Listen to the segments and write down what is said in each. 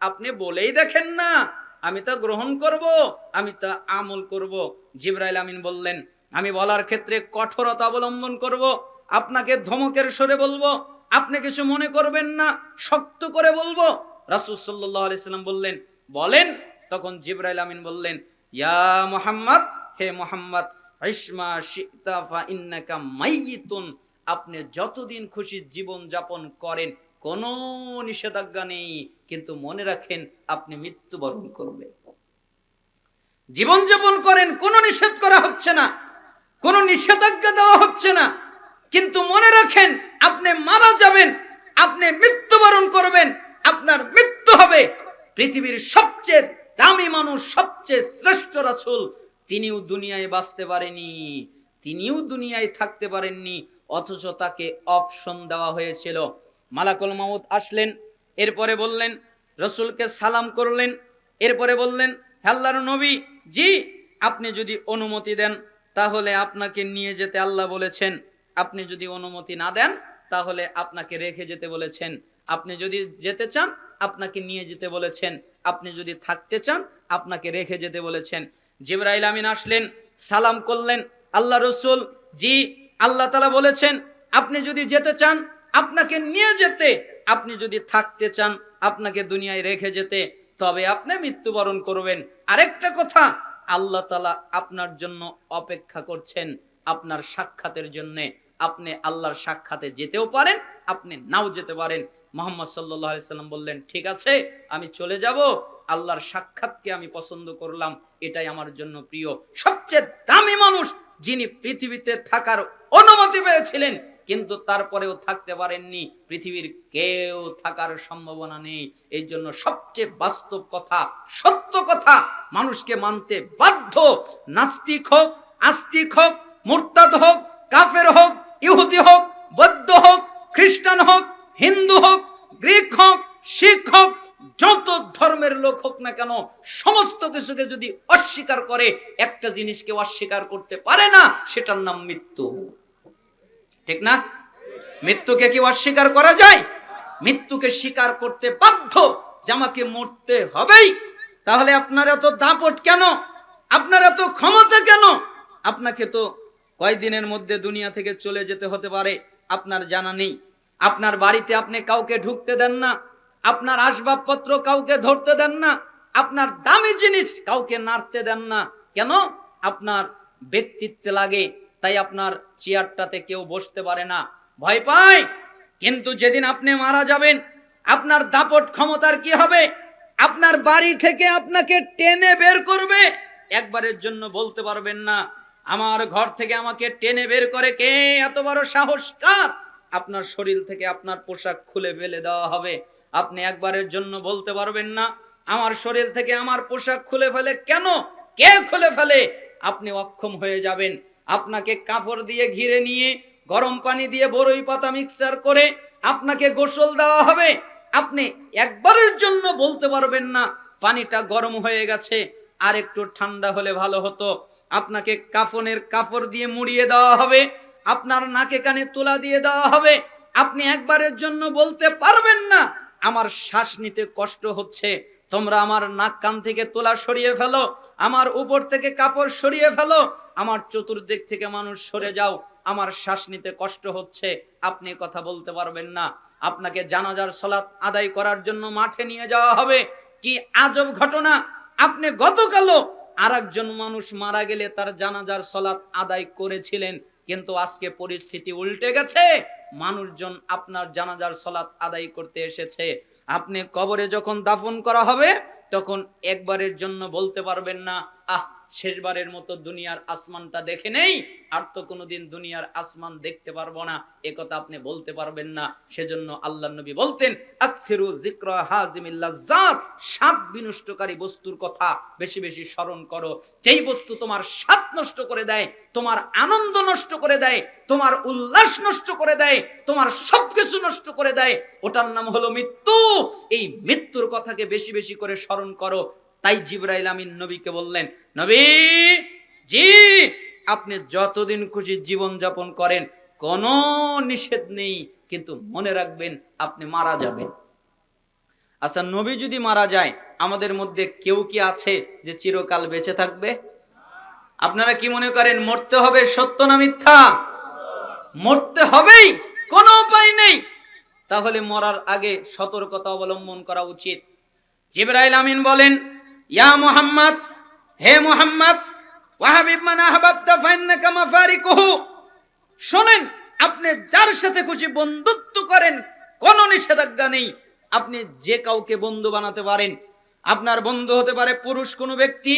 আপনি বলেই দেখেন না, আমি তা গ্রহণ করব, আমি তা আমল করব। জিব্রাইল আমিন বললেন, আমি বলার ক্ষেত্রে কঠোরতা অবলম্বন করব, আপনাকে ধমকের সরে বলব, আপনি কিছু মনে করবেন না, শক্ত করে বলব। রাসূল সাল্লাল্লাহু আলাইহি সাল্লাম বললেন, বলেন, তখন জিব্রাইল আমিন বললেন, ইয়া মুহাম্মদ, হে মুহাম্মদ ইসমা শিতা ফা ইন্নাকা মাইয়িতুন, আপনি যতদিন খুশি জীবন যাপন করেন কোনো নিষেধাজ্ঞা নেই, কিন্তু মনে রাখেন আপনি মৃত্যুবরণ করবেন। জীবন যাপন করেন, কোনো নিষেধ করা হচ্ছে না, কোনো নিষেধাজ্ঞা দেওয়া হচ্ছে না, কিন্তু মনে রাখেন আপনি মারা যাবেন, আপনি মৃত্যুবরণ করবেন, আপনার মৃত্যু হবে। পৃথিবীর সবচেয়ে দামি মানুষ, সবচেয়ে শ্রেষ্ঠ রাসূল, তিনিও দুনিয়ায় বাঁচতে পারেনি, তিনিও দুনিয়ায় থাকতে পারেননি, অথচ তাকে অপশন দেওয়া হয়েছিল মালাকুল মামুদ আসলেন, এরপরে বললেন, রসুলকে সালাম করলেন, এরপরে বললেন, আল্লাহর নবী, জি, আপনি যদি অনুমতি দেন, তাহলে আপনাকে নিয়ে যেতে আল্লাহ বলেছেন। আপনি যদি অনুমতি না দেন, তাহলে আপনাকে রেখে যেতে বলেছেন। আপনি যদি যেতে চান, আপনাকে নিয়ে যেতে বলেছেন। আপনি যদি থাকতে চান, আপনাকে রেখে যেতে বলেছেন। জিব্রাইল আমিন আসলেন, সালাম করলেন, আল্লাহ রসুল, জি, আল্লাহ তালা বলেছেন, আপনি যদি যেতে চান আপনাকে নিয়ে যেতে। আপনি যদি থাকতে চান, আপনাকে দুনিয়ায় রেখে যেতে, তবে আপনি মৃত্যুবরণ করবেন। আরেকটা কথা, আল্লাহ তালা আপনার জন্য অপেক্ষা করছেন আপনার সাক্ষাতের জন্য। আপনি আল্লাহর সাক্ষাতে যেতেও পারেন, আপনি নাও যেতে পারেন। মোহাম্মদ সাল্লাহ সাল্লাম বললেন, ঠিক আছে, আমি চলে যাব। আল্লাহর সাক্ষাৎকে আমি পছন্দ করলাম, এটাই আমার জন্য প্রিয়। সবচেয়ে দামি মানুষ যিনি পৃথিবীতে থাকার অনুমতি পেয়েছিলেন কিন্তু তারপরেও থাকতে পারেননি পৃথিবীর কেউ থাকার সম্ভাবনা নেই। এই জন্য সবচেয়ে বাস্তব কথা, সত্য কথা, মানুষকে মানতে বাধ্য, নাস্তিক হোক, আস্তিক হোক, মুরতাদ হোক, কাফের হোক, ইহুদি হোক, বৌদ্ধ হোক, খ্রিস্টান হোক, হিন্দু হোক, গ্রিক হোক, শিখ হোক, যত ধর্মের লোক হোক না কেন, সমস্ত কিছুকে যদি অস্বীকার করে, একটা জিনিসকে অস্বীকার করতে পারে না, সেটার নাম মৃত্যু। ঠিক না? মৃত্যুকে কি অস্বীকার করা যায়? মৃত্যুকে স্বীকার করতে বাধ্য যে আমাকে মরতে হবেই। তাহলে আপনার এত দাপট কেন? আপনার এত ক্ষমতা কেন? আপনাকে তো কয়দিনের মধ্যে দুনিয়া থেকে চলে যেতে হতে পারে, আপনার জানা নেই। আপনার বাড়িতে আপনি কাউকে ঢুকতে দেন না, আপনার আসবাবপত্র কাউকে ধরতে দেন না, আপনার দামি জিনিস কাউকে নাড়তে দেন না। কেন? আপনার ব্যক্তিত্বে লাগে তাই আপনার চেয়ারটাতে কেউ বসতে পারে না। ভয় পায়? কিন্তু যেদিন আপনি মারা যাবেন, আপনার দাপট ক্ষমতার কি হবে? আপনার বাড়ি থেকে আপনাকে টেনে বের করবে। একবারের জন্য বলতে পারবেন না, আমার ঘর থেকে আমাকে টেনে বের করে কে? এত বড় সাহস কার আপনার শরীর থেকে আপনার পোশাক খুলে ফেলে দেওয়া হবে। আপনি একবারের জন্য বলতে পারবেন না, আমার শরীর থেকে আমার পোশাক খুলে ফেলে কেন? কে খুলে ফেলে? আপনি অক্ষম হয়ে যাবেন। আপনাকে কাপড় দিয়ে ঘিরে নিয়ে, গরম পানি দিয়ে বরই পাতা মিক্সার করে আপনাকে গোসল দেওয়া হবে। আপনি একবারের জন্য বলতে পারবেন না, পানিটা গরম হয়ে গেছে, আর একটু ঠান্ডা হলে ভালো হতো। আপনাকে কাফনের কাপড় দিয়ে মুড়িয়ে দেওয়া হবে, আপনার নাকে কানে তুলা দিয়ে দেওয়া হবে। আপনি একবারের জন্য বলতে পারবেন না, আমার শ্বাস নিতে কষ্ট হচ্ছে তোমরা আমার নাক কান থেকে তোলা সরিয়ে ফেলো, আমার উপর থেকে কাপড় সরিয়ে ফেলো, আমার চতুর্দিক থেকে মানুষ সরে যাও, আমার শ্বাস নিতে কষ্ট হচ্ছে, আপনি কথা বলতে পারবেন না। আপনাকে জানাজার সলাৎ আদায় করার জন্য মাঠে নিয়ে যাওয়া হবে। কি আজব ঘটনা! আপনি গতকালও আর একজন মানুষ মারা গেলে তার জানাজার সলাৎ আদায় করেছিলেন, কিন্তু আজকে পরিস্থিতি উল্টে গেছে। মানুষজন আপনার জানাজার সলাৎ আদায় করতে এসেছে। আপনি কবরে যখন দাফন করা হবে তখন একবারের জন্য বলতে পারবেন না আহ, শেষবারের মতো দুনিয়ার আসমানটা দেখে নেই, আর তো কোনোদিন দুনিয়ার আসমান দেখতে পারব না। একথা আপনি বলতে পারবেন না। সেজন্য আল্লাহ নবী বলতেন, আকসিরু যিকরা হাজিমিল্লাজাত স্বাদ বিনষ্টকারী বস্তুর কথা বেশি বেশি স্মরণ করো। যেই বস্তু তোমার স্বাদ নষ্ট করে দেয়, তোমার আনন্দ নষ্ট করে দেয়, তোমার উল্লাস নষ্ট করে দেয়, তোমার সবকিছু নষ্ট করে দেয়, ওটার নাম হলো মৃত্যু। এই মৃত্যুর কথাকে বেশি বেশি করে স্মরণ করো। তাই জিব্রাইল আমিন নবীকে বললেন, নবী, জি, আপনি যতদিন খুশি জীবন যাপন করেন, কোনো নিষেধ নেই, কিন্তু মনে রাখবেন আপনি মারা যাবেন। আচ্ছা নবী যদি মারা যায়, আমাদের মধ্যে কেউ কি আছে যে চিরকাল বেঁচে থাকবে? আপনারা কি মনে করেন, মরতে হবে সত্য না মিথ্যা? মরতে হবেই, কোনো উপায় নেই। তাহলে মরার আগে সতর্কতা অবলম্বন করা উচিত। জিবরাইল আমিন বলেন ইয়া মুহাম্মদ, হে মুহাম্মদ, ওয়াহাবিব মান আহবাবতা ফাইন্নাকা মাফারিকুহু। শোনেন, আপনি যার সাথে খুশি বন্ধুত্ব করেন, কোনো নিষেধাজ্ঞা নেই। আপনি যে কাউকে বন্ধু বানাতে পারেন, আপনার বন্ধু হতে পারে পুরুষ কোনো ব্যক্তি,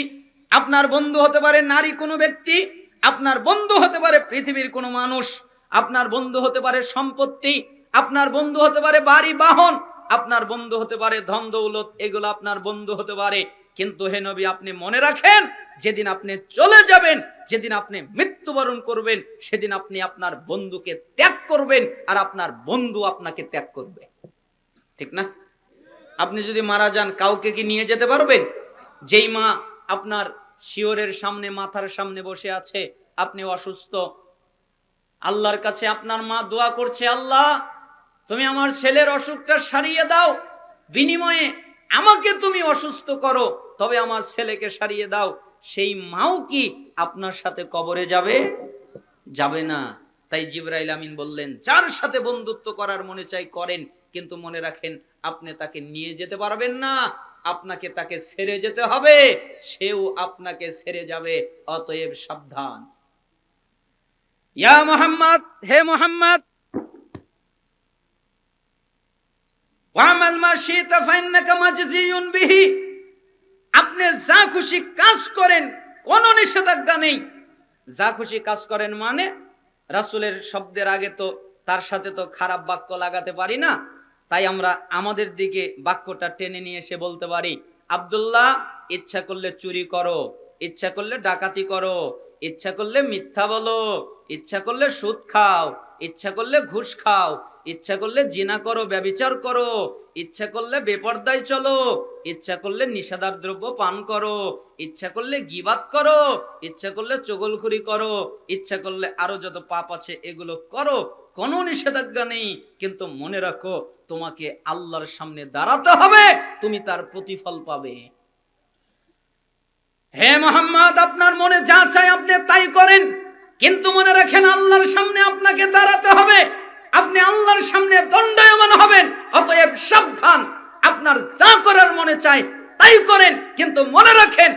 আপনার বন্ধু হতে পারে নারী কোনো ব্যক্তি, আপনার বন্ধু হতে পারে পৃথিবীর কোনো মানুষ, আপনার বন্ধু হতে পারে সম্পত্তি, আপনার বন্ধু হতে পারে বাড়ি, বাহন, আপনার বন্ধু হতে পারে ধন, দৌলত, এগুলো আপনার বন্ধু হতে পারে। কিন্তু হে নবী, আপনি মনে রাখেন, যেদিন আপনি চলে যাবেন, যেদিন আপনি মৃত্যুবরণ করবেন, সেদিন আপনি আপনার বন্ধুকে ত্যাগ করবেন আর আপনার বন্ধু আপনাকে ত্যাগ করবে। ঠিক না? আপনি যদি মারা যান, কাউকে কি নিয়ে যেতে পারবেন? যেই মা আপনার শিওরের সামনে, মাথার সামনে বসে আছে, আপনি অসুস্থ, আল্লাহর কাছে আপনার মা দোয়া করছে, আল্লাহ, তুমি আমার ছেলের অসুখটা সারিয়ে দাও, বিনিময়ে আমাকে তুমি অসুস্থ করো। তবে আমার ছেলেকে সারিয়ে দাও। সেই মাও কি আপনার সাথে কবরে যাবে? যাবে না। তাই জিবরাইল আমিন বললেন, যার সাথে বন্ধুত্ব করার মনে চাই করেন, কিন্তু মনে রাখেন আপনি তাকে নিয়ে যেতে পারবেন না। আপনাকে তাকে ছেড়ে যেতে হবে। সেও আপনাকে ছেড়ে যাবে। অতএব সাবধান। ইয়া মোহাম্মদ, হে মোহাম্মদ! ওয়ামাল মা শিতা ফাইন্নাকা মাজজিয়ুন বিহি। আপনি যা খুশি কাজ করেন, কোনো নিষেধাজ্ঞা নেই। যা খুশি কাজ করেন মানে রাসূলের শব্দের আগে তো, তার সাথে তো খারাপ বাক্য লাগাতে পারি না, তাই আমরা আমাদের দিকে বাক্যটা টেনে নিয়ে এসে বলতে পারি, আব্দুল্লাহ, ইচ্ছা করলে চুরি করো, ইচ্ছা করলে ডাকাতি করো, ইচ্ছা করলে মিথ্যা বলো, ইচ্ছা করলে সুদ খাও, ইচ্ছা করলে ঘুষ খাও, ইচ্ছা করলে জিনা করো, ব্যবিচার করো ইচ্ছা করলে বেপর্দায় চলো, ইচ্ছা করলে নিষেধার দ্রব্য পান করো, ইচ্ছা করলে গিবাত করো, ইচ্ছা করলে চগলখুরি করো, ইচ্ছা করলে আরও যত পাপ আছে এগুলো করো, কোনো নিষেধাজ্ঞা নেই। কিন্তু মনে রাখো, তোমাকে আল্লাহর সামনে দাঁড়াতে হবে, তুমি তার প্রতিফল পাবে। হে মোহাম্মদ, আপনার মনে যা চায় আপনি তাই করেন, কিন্তু মনে রাখেন আল্লাহর সামনে আপনাকে দাঁড়াতে হবে। আপনি আল্লাহর সামনে দণ্ডায়মান হবেন অতএব সাবধান আপনার যা করার মনে চায় তাই করেন, কিন্তু মনে রাখেন,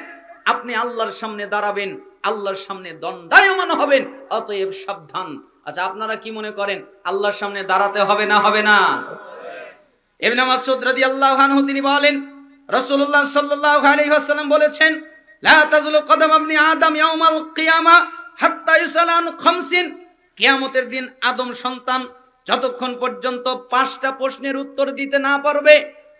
আপনি আল্লাহর সামনে দাঁড়াবেন, আল্লাহর সামনে দণ্ডায়মান হবেন, অতএব সাবধান। আচ্ছা আপনারা কি মনে করেন, আল্লাহর সামনে দাঁড়াতে হবে না হবে না? তিনি বলেন বলেছেন কিয়ামতের দিন আদম সন্তান যতক্ষণ পর্যন্ত পাঁচটা প্রশ্নের উত্তর দিতে না পারবে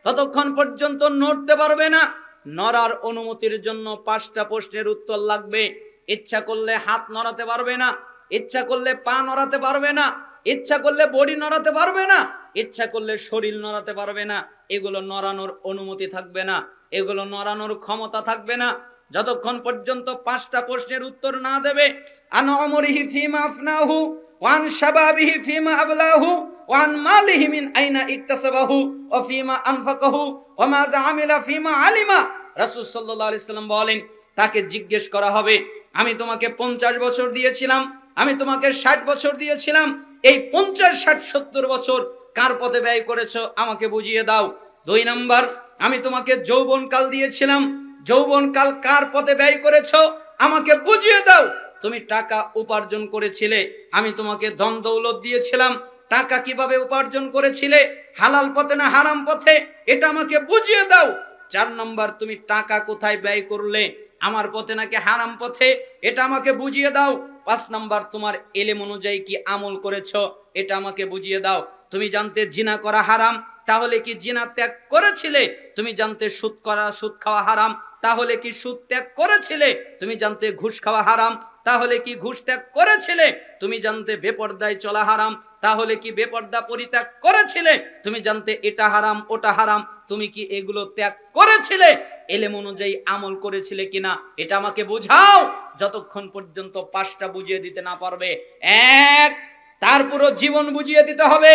ততক্ষণ পর্যন্ত নড়তে পারবে না। নড়ার অনুমতির জন্য পাঁচটা প্রশ্নের উত্তর লাগবে। ইচ্ছা করলে হাত নড়াতে পারবে না। ইচ্ছা করলে পা নড়াতে পারবে না। ইচ্ছা করলে বডি নড়াতে পারবে না। ইচ্ছা করলে শরীর নড়াতে পারবে না। এগুলো নড়ানোর অনুমতি থাকবে না। এগুলো নড়ানোর ক্ষমতা থাকবে না। যতক্ষণ পর্যন্ত পাঁচটা প্রশ্নের উত্তর না দেবে আন অমরিহি আফনাহু, ওয়ান ফিমা আবলাহু ওয়ান মালিহি মিন আইনা ইকতাসাবাহু ওয়া ফিমা আনফাকাহু ওয়া মাযা আমিলা ফিমা আলিমা। রাসূল সাল্লাল্লাহু আলাইহি বলেন, তাকে জিজ্ঞেস করা হবে, আমি তোমাকে পঞ্চাশ বছর দিয়েছিলাম, আমি তোমাকে ষাট বছর দিয়েছিলাম, এই পঞ্চাশ, ষাট, সত্তর বছর কার পথে ব্যয় করেছ আমাকে বুঝিয়ে দাও। দুই নাম্বার, আমি তোমাকে যৌবনকাল দিয়েছিলাম, যৌবনকাল কার পথে ব্যয় করেছ আমাকে বুঝিয়ে দাও। তুমি টাকা উপার্জন করেছিলে, আমি তোমাকে ধন দৌলত দিয়েছিলাম টাকা কীভাবে উপার্জন করেছিলে? হালাল পথে না হারাম পথে? এটা আমাকে বুঝিয়ে দাও। চার নম্বর, তুমি টাকা কোথায় ব্যয় করলে? আমার পথে নাকি হারাম পথে? এটা আমাকে বুঝিয়ে দাও। পাঁচ নাম্বার, তোমার এলেম অনুযায়ী কি আমল করেছ? এটা আমাকে বুঝিয়ে দাও। তুমি জানতে জিনা করা হারাম, তাহলে কি জিনা ত্যাগ করেছিলে? তুমি জানতে সুদ করা, সুদ খাওয়া হারাম, তাহলে কি সুদ ত্যাগ করেছিলে? তুমি জানতে ঘুষ খাওয়া হারাম তাহলে কি ঘুষ ত্যাগ করেছিলে? তুমি জানতে বেপর্দায় চলা হারাম। তাহলে কি বেপর্দা পরিত্যাগ করেছিলে? তুমি জানতে এটা হারাম, ওটা হারাম। তুমি কি এগুলো ত্যাগ করেছিলে? এলেম অনুযায়ী আমল করেছিলে কিনা? এটা আমাকে বোঝাও। যতক্ষণ পর্যন্ত পাঁচটা বুঝিয়ে দিতে না পারবে। এক, তার পুরো জীবন বুঝিয়ে দিতে হবে।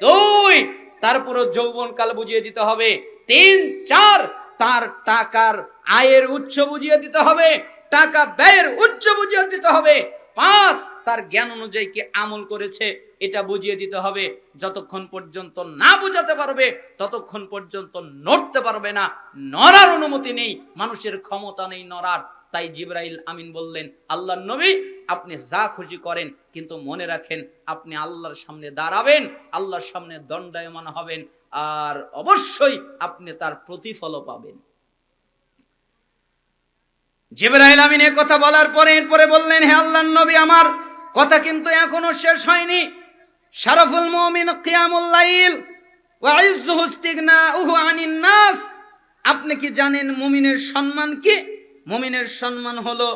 দুই, তার পুরো যৌবনকাল বুঝিয়ে দিতে হবে। তিন, চার, তার টাকার আয়ের উচ্চ বুঝিয়ে দিতে হবে, টাকা ব্যয়ের উচ্চ বুঝিয়ে দিতে হবে। পাঁচ, তার জ্ঞান অনুযায়ী কি আমল করেছে, এটা বুঝিয়ে দিতে হবে। যতক্ষণ পর্যন্ত না বুঝাতে পারবে, ততক্ষণ পর্যন্ত নড়তে পারবে না। নড়ার অনুমতি নেই, মানুষের ক্ষমতা নেই নড়ার। তাই জিব্রাইল আমিন বললেন আল্লাহ নবী, আপনি যা খুশি করেন, কিন্তু মনে রাখেন আপনি আল্লাহর সামনে দাঁড়াবেন, আল্লাহর সামনে দণ্ডায়মান হবেন, আর অবশ্যই আপনি তার প্রতিফলও পাবেন। জিব্রাইল আমিন কথা বলার পরে এরপরে বললেন, হে আল্লাহর নবী, আমার কথা কিন্তু এখনও শেষ হয়নি। শারফুল মুমিন কিয়ামুল লাইল ওয়া ইজ্জুহু ইস্তিগনাউহু আনিন নাস। আপনি কি জানেন মুমিনের সম্মান কি? মুমিনের সম্মান হলো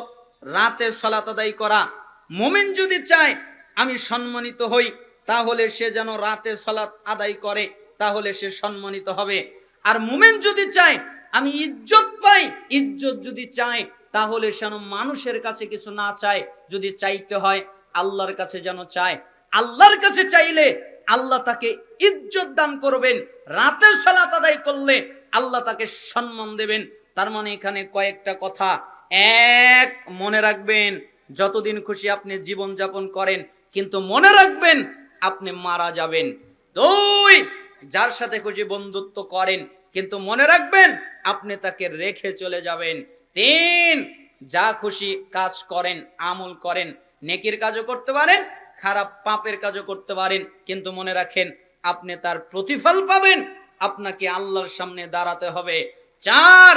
রাতে সালাত আদায় করা। মুমিন যদি চায়, আমি সম্মানিত হই, তাহলে সে যেন রাতে সালাত আদায় করে, তাহলে সে সম্মানিত হবে। আর মুমিন যদি চায়, আমি ইজ্জত পাই, ইজ্জত যদি চায় তাহলে যেন মানুষের কাছে কিছু না চায়, যদি চাইতে হয় আল্লাহর কাছে যেন চায়। আল্লাহর কাছে চাইলে আল্লাহ তাকে ইজ্জত দান করবেন, রাতের সালাত আদায় করলে আল্লাহ তাকে সম্মান দেবেন। তার মানে এখানে কয়েকটা কথা। এক, মনে রাখবেন, যতদিন খুশি আপনি জীবন যাপন করেন, কিন্তু মনে রাখবেন আপনি মারা যাবেন। দুই, যার সাথে খুশি বন্ধুত্ব করেন, কিন্তু মনে রাখবেন আপনি তাকে রেখে চলে যাবেন। তিন, যা খুশি কাজ করেন, আমল করেন, নেকির কাজও করতে পারেন, খারাপ পাপের কাজও করতে পারেন, কিন্তু মনে রাখেন আপনি তার প্রতিফল পাবেন, আপনাকে আল্লাহর সামনে দাঁড়াতে হবে। চার,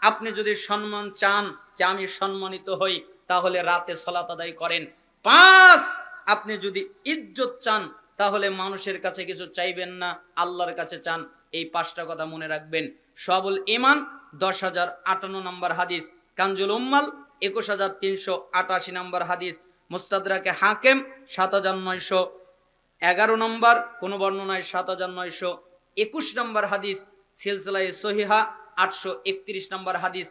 আপনি যদি সম্মান চান যে আমি সম্মানিত হই, তাহলে রাতে সলাত আদায় করেন। পাঁচ, আপনি যদি ইজ্জত চান, তাহলে মানুষের কাছে কিছু চাইবেন না, আল্লাহর কাছে চান, এই পাঁচটা কথা মনে রাখবেন। সবল ইমান দশ হাজার আটান্ন নম্বর হাদিস। কাঞ্জুল উম্মাল, একুশ হাজার তিনশো আটাশি নম্বর হাদিস। মুস্তাদাকে হাকেম, সাত হাজার নয়শো এগারো নম্বর, কোন বর্ণনায় সাত হাজার নয়শো একুশ নম্বর হাদিস। সিলসিলায় সহিহা, আটশো একত্রিশ নম্বর হাদিস।